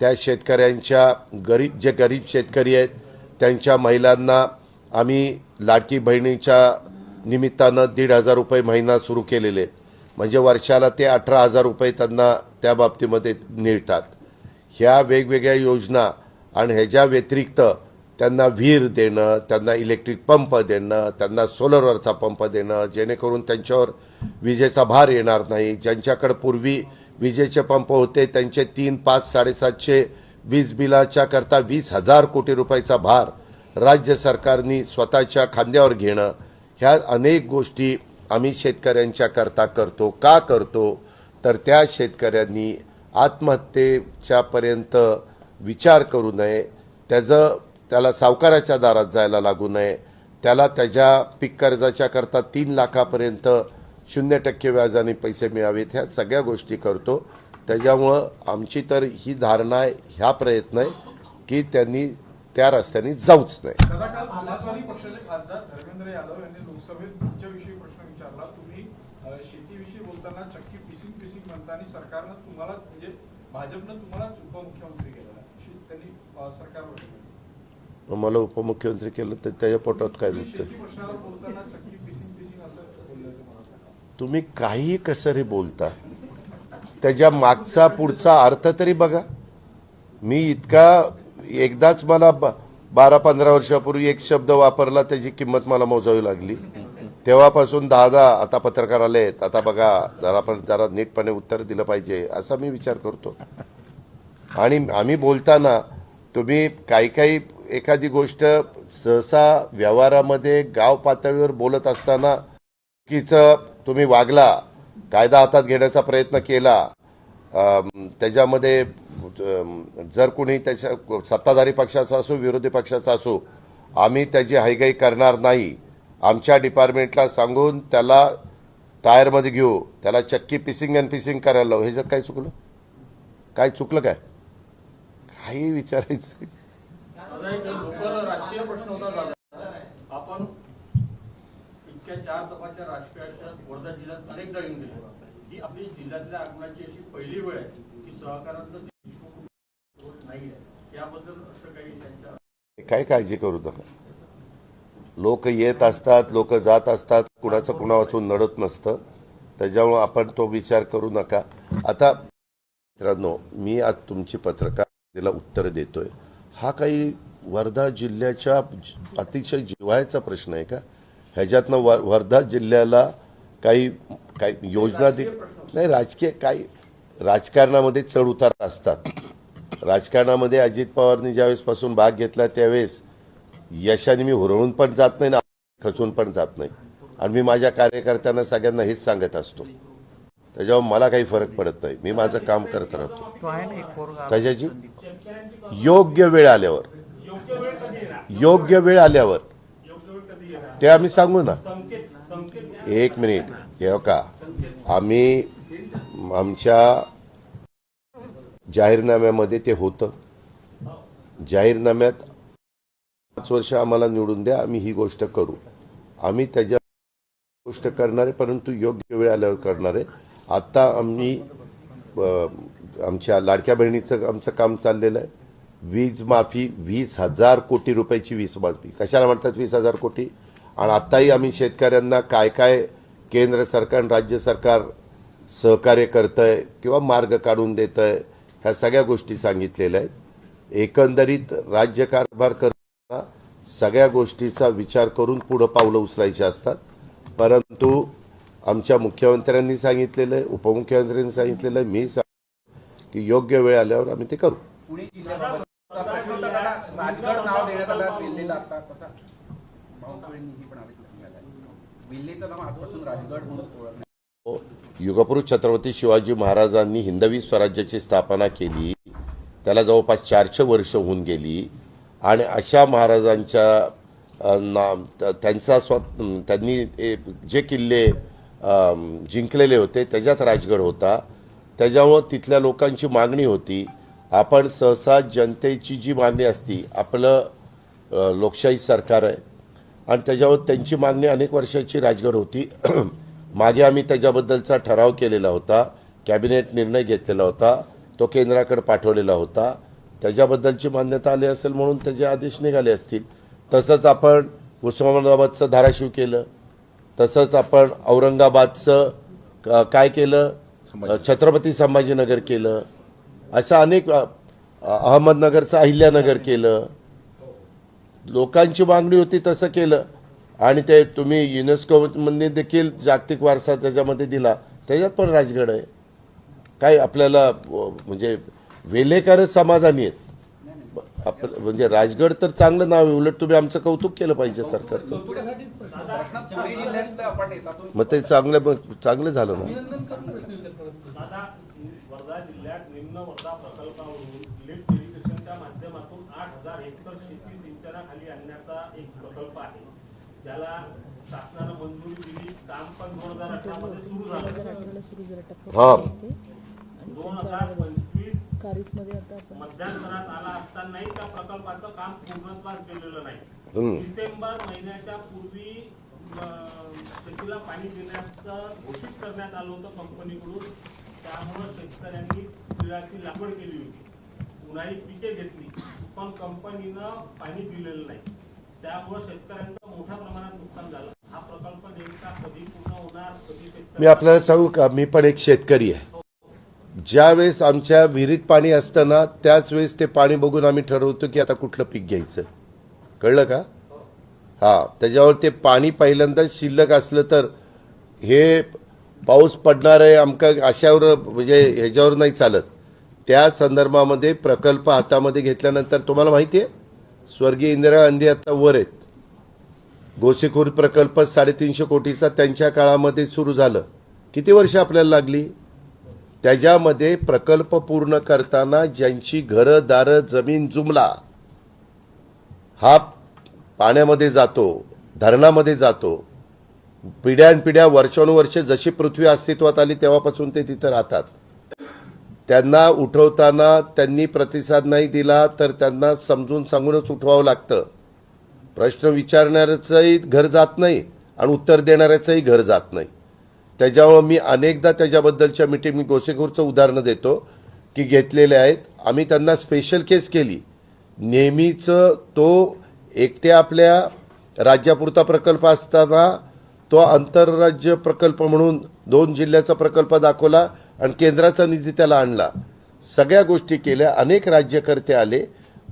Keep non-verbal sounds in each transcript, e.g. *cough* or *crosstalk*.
त्या शेतकऱ्यांच्या गरीब जे गरीब शेतकरी आहेत त्यांच्या महिलांना आम्ही लाडकी बहिणीच्या निमित्तानं दीड हजार रुपये महिना सुरू केलेले आहेत. म्हणजे वर्षाला ते अठरा हजार रुपये त्यांना त्या बाबतीमध्ये मिळतात. ह्या वेगवेगळ्या योजना आणि ह्याच्या व्यतिरिक्त त्यांना विहीर देणं त्यांना इलेक्ट्रिक पंप देणं त्यांना सोलरवरचा पंप देणं जेणेकरून त्यांच्यावर विजेचा भार येणार नाही. ज्यांच्याकडं पूर्वी विजेचे पंप होते त्यांचे तीन पाच साडेसातशे वीज बिलाच्या करता वीस हजार कोटी रुपयाचा भार राज्य सरकारनी स्वतःच्या खांद्यावर घेणं ह्या अनेक गोष्टी आम्ही शेतकऱ्यांच्या करता करतो. का करतो? तर त्या शेतकऱ्यांनी आत्महत्येच्यापर्यंत विचार करू नये त्याचं त्याला सावकाराच्या दारात जायला लागू नये त्याला त्याच्या पीक कर्जाच्या करता तीन लाखापर्यंत शून्य टक्के व्याजाने पैसे मिळावेत ह्या सगळ्या गोष्टी करतो. त्याच्यामुळं आमची तर ही धारणा आहे ह्या प्रयत्न आहे की त्यांनी त्या रस्त्याने जाऊच नाही. तुम्हाला म्हणजे उपमुख्यमंत्री केलं मला उपमुख्यमंत्री तर त्याच्या पोटात काय दुखतं तुम्ही काहीही कसं बोलता त्याच्या मागचा पुढचा अर्थ तरी बघा. मी इतका एकदाच मला ब- बारा पंधरा वर्षापूर्वी एक शब्द वापरला त्याची किंमत मला मोजावी लागली. तेव्हापासून दहा दहा आता पत्रकार आले आहेत आता बघा जरा पण जरा नीटपणे उत्तर दिलं पाहिजे असा मी विचार करतो. आणि आम्ही बोलताना तुम्ही काही काही एखादी गोष्ट सहसा व्यवहारामध्ये गाव पातळीवर बोलत असताना चुकीचं तुम्ही वागला कायदा हातात घेण्याचा प्रयत्न केला त्याच्यामध्ये जर कुणी त्याच्या सत्ताधारी पक्षाचा असो विरोधी पक्षाचा असो आम्ही त्याची हायगाई करणार नाही. आमच्या डिपार्टमेंटला सांगून त्याला टायरमध्ये घेऊ त्याला चक्की पिसिंग अँड पिसिंग करायला लावू. ह्याच्यात काय चुकलं? काय चुकलं काय? काही विचारायचं माझा एक लोकल राजकीय प्रश्न होता दादा आपण इतक्या चार दफाच्या राजकीयात वर्धा जिल्ह्यात अनेकदा येऊन गेले. ही आपली जिल्ह्यातल्या आगमनाची अशी पहिली वेळ आहे की सहकारात नाही आहे याबद्दल असं काही त्यांच्या काय काळजी करू नका. लोक येत असतात लोक जात असतात कुणाचं कुणा वाचून नडत नसतं. त्याच्यामुळं आपण तो विचार करू नका. आता मित्रांनो मी आज तुमची पत्रकारितेला उत्तर देतोय. हा काही वर्धा जिल्ह्याच्या अतिशय जिवायचा प्रश्न आहे का? ह्याच्यातनं वर वर्धा जिल्ह्याला काही काही योजना दे नाही राजकीय काही राजकारणामध्ये चढ उतार असतात. राजकारणामध्ये अजित पवारनी ज्यावेळेसपासून भाग घेतला त्यावेळेस यशाने मी हुरळून पण जात नाही ना खचून पण जात नाही. आणि मी माझ्या कार्यकर्त्यांना सगळ्यांना हेच सांगत असतो. त्याच्यावर मला काही फरक पडत नाही. मी माझं काम करत राहतो. कशाची योग्य वेळ आल्यावर योग्य वेळ आल्यावर ते आम्ही सांगू ना. एक मिनिट हे हो का? आम्ही आमच्या जाहीरनाम्यामध्ये ते होतं. जाहीरनाम्यात पाच वर्ष आम्हाला निवडून द्या आम्ही ही गोष्ट करू. आम्ही त्याच्या गोष्ट करणारे परंतु योग्य वेळ आल्यावर करणारे. आत्ता आम्ही आमच्या लाडक्या बहिणीचं आमचं काम चाललेलं आहे. वीज माफी वीस हजार कोटी रुपयाची वीज माफी. कशाला म्हणतात वीस हजार कोटी? आणि आत्ताही आम्ही शेतकऱ्यांना काय काय केंद्र सरकार आणि राज्य सरकार सहकार्य करतं आहे किंवा मार्ग काढून देतं आहे ह्या सगळ्या गोष्टी सांगितलेल्या आहेत. एकंदरीत राज्यकारभार करताना सगळ्या गोष्टीचा विचार करून पुढं पावलं उचलायची असतात. परंतु आमच्या मुख्यमंत्र्यांनी सांगितलेलं आहे उपमुख्यमंत्र्यांनी सांगितलेलं आहे मी सांग की योग्य वेळ आल्यावर आम्ही ते करू पुणे जिल्ह्याबाबत प्रश्न होता त्याला राजगड नाव देण्यात आलं दिल्लीला आता तसा भाऊंनी पण आरोप केला दिल्लीचं नाव आजपासून राजगड म्हणून ओळखण्यात हो, युगपुरुष छत्रपती शिवाजी महाराजांनी हिंदवी स्वराज्याची स्थापना केली. त्याला जवळपास चारशे वर्ष होऊन गेली. आणि अशा महाराजांच्या ना त्यांचा स्व त्यांनी जे किल्ले जिंकलेले होते त्याच्यात राजगड होता. त्याच्यामुळं तिथल्या लोकांची मागणी होती. आपण सहसा जनतेची जी मागणी असती आपलं लोकशाही सरकार आहे आणि त्याच्यावर त्यांची मागणी अनेक वर्षाची राजगड होती. *clears throat* मागे आम्ही त्याच्याबद्दलचा ठराव केलेला होता. कॅबिनेट निर्णय घेतलेला होता. तो केंद्राकडे पाठवलेला होता. त्याच्याबद्दलची मान्यता आली असेल म्हणून त्याचे आदेश निघाले असतील. तसंच आपण उस्मानाबादचं धाराशिव केलं. तसंच आपण औरंगाबादचं काय केलं? छत्रपती संभाजीनगर केलं. असं अनेक अहमदनगरचं अहिल्यानगर केलं. लोकांची मागणी होती तसं केलं. आणि ते तुम्ही युनेस्कोमध्ये देखील जागतिक वारसा त्याच्यामध्ये दिला. त्याच्यात पण राजगड आहे. काय आपल्याला म्हणजे वेलेकारच समाधानी आहेत. आप- म्हणजे राजगड तर चांगलं नाव आहे. उलट तुम्ही आमचं कौतुक केलं पाहिजे सरकारचं. मग ते चांगलं मग चांगलं झालं ना दादा वर्धा जिल्ह्यात निम्न वर्धा प्रकल्पावरून लिफ्ट इरिगेशनच्या माध्यमातून आठ हजार हेक्टर शेती सिंचनाखाली आणण्याचा एक प्रकल्प आहे त्याला शासनानं मंजुरी दिली काम पण दोन हजार अठरा मध्ये सुरू दोन हजार झालं अठराला सुरू झालं हा. टप्पा आणि दोन त्यांच्या हजार अगोदर पंचवीस खारीफमध्ये आता आपण मध्यांतरात आला असतानाही त्या प्रकल्पाचं काम पूर्णत्वास गेलेलं नाही. डिसेंबर महिन्याच्या पूर्वी अं, शेतीला पाणी देण्याचं घोषित करण्यात आलं होतं कंपनीकडून त्यामुळं शेतकऱ्यांनी तिळाची लागवड केली होती उन्हाळी पिके घेतली पण कंपनीनं पाणी दिलेलं नाही त्यामुळं शेतकऱ्यांचं मोठ्या प्रमाणात नुकसान झालं हा प्रकल्प नेमका कधी पूर्ण मी आपल्याला सांगू का? मी पण एक शेतकरी आहे. ज्या वेळेस आमच्या विहिरीत पाणी असतं ना त्याच वेळेस ते पाणी बघून आम्ही ठरवतो की आता कुठलं पीक घ्यायचं. कळलं का? हा त्याच्यावर ते पाणी पहिल्यांदा शिल्लक असलं तर हे पाऊस पडणार आहे आमका अशावर म्हणजे ह्याच्यावर नाही चालत. त्या संदर्भामध्ये प्रकल्प हातामध्ये घेतल्यानंतर तुम्हाला माहिती आहे? स्वर्गीय इंदिरा गांधी आता वर आहेत. गोसेखूर प्रकल्प साडेतीनशे कोटीचा त्यांच्या काळामध्ये सुरू झालं. किती वर्ष आपल्याला लागली? त्याच्यामध्ये प्रकल्प पूर्ण करताना ज्यांची घरं दारं जमीन जुमला हा पाण्यामध्ये जातो धरणामध्ये जातो. पिढ्यानपिढ्या वर्षानुवर्षे जशी पृथ्वी अस्तित्वात आली तेव्हापासून ते तिथं राहतात. त्यांना उठवताना त्यांनी प्रतिसाद नाही दिला तर त्यांना समजून सांगूनच उठवावं लागतं. प्रश्न विचारणाऱ्याचंही घर जात नाही आणि उत्तर देणाऱ्याचंही घर जात नाही. त्याच्यामुळं मी अनेकदा त्याच्याबद्दलच्या मिटिंग मी गोसेखूरचं उदाहरणं देतो की घेतलेले आहेत. आम्ही त्यांना स्पेशल केस केली. नेहमीचं तो एकट्या आपल्या राज्यापुरता प्रकल्प असताना तो आंतरराज्य प्रकल्प म्हणून दोन जिल्ह्याचा प्रकल्प दाखवला आणि केंद्राचा निधी त्याला आणला. सगळ्या गोष्टी केल्या. अनेक राज्यकर्ते आले.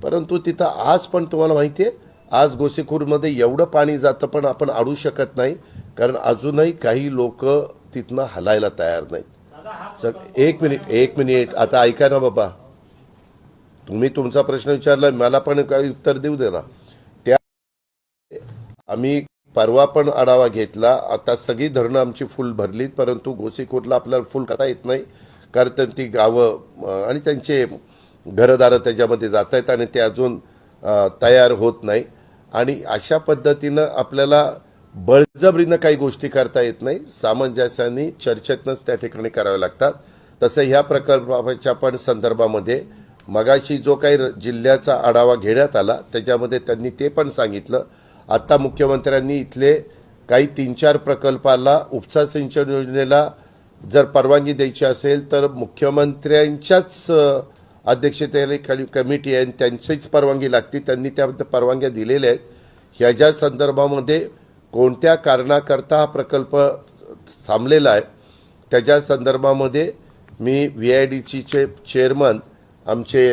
परंतु तिथं आज पण तुम्हाला माहिती आहे आज गोसेखूरमध्ये एवढं पाणी जातं पण आपण अडू शकत नाही कारण अजूनही काही लोक तिथनं हलायला तयार नाहीत. सग एक मिनिट एक मिनिट. आता ऐका ना बाबा. तुम्ही तुमचा प्रश्न विचारला मला पण काही उत्तर देऊ दे ना. त्या आम्ही परवा पण आढावा घेतला. आता सगळी धरणं आमची फुल भरलीत परंतु गोसीखोटला आपल्याला फुल करता येत नाही कारण ती गावं आणि त्यांचे घरदारं त्याच्यामध्ये जात आहेत आणि ते अजून तयार होत नाही. आणि अशा पद्धतीनं आपल्याला बळजबरीनं काही गोष्टी करता येत नाही. सामंजस्याने चर्चेतनंच त्या ठिकाणी कराव्या लागतात. तसं ह्या प्रकल्पाच्या पण संदर्भामध्ये मगाशी जो काही र- जिल्ह्याचा आढावा घेण्यात आला त्याच्यामध्ये त्यांनी ते पण सांगितलं. आत्ता मुख्यमंत्र्यांनी इथले काही तीन चार प्रकल्पाला उपसा सिंचन योजनेला जर परवानगी द्यायची असेल तर मुख्यमंत्र्यांच्याच अध्यक्षतेखाली खाली कमिटी आहे आणि त्यांचीच परवानगी लागते. त्यांनी त्या परवानग्या दिलेल्या आहेत. ह्याच्या संदर्भामध्ये कोणत्या कारणाकरता हा प्रकल्प थांबलेला आहे त्याच्या संदर्भामध्ये मी व्ही आय डी सीचे चेअरमन आमचे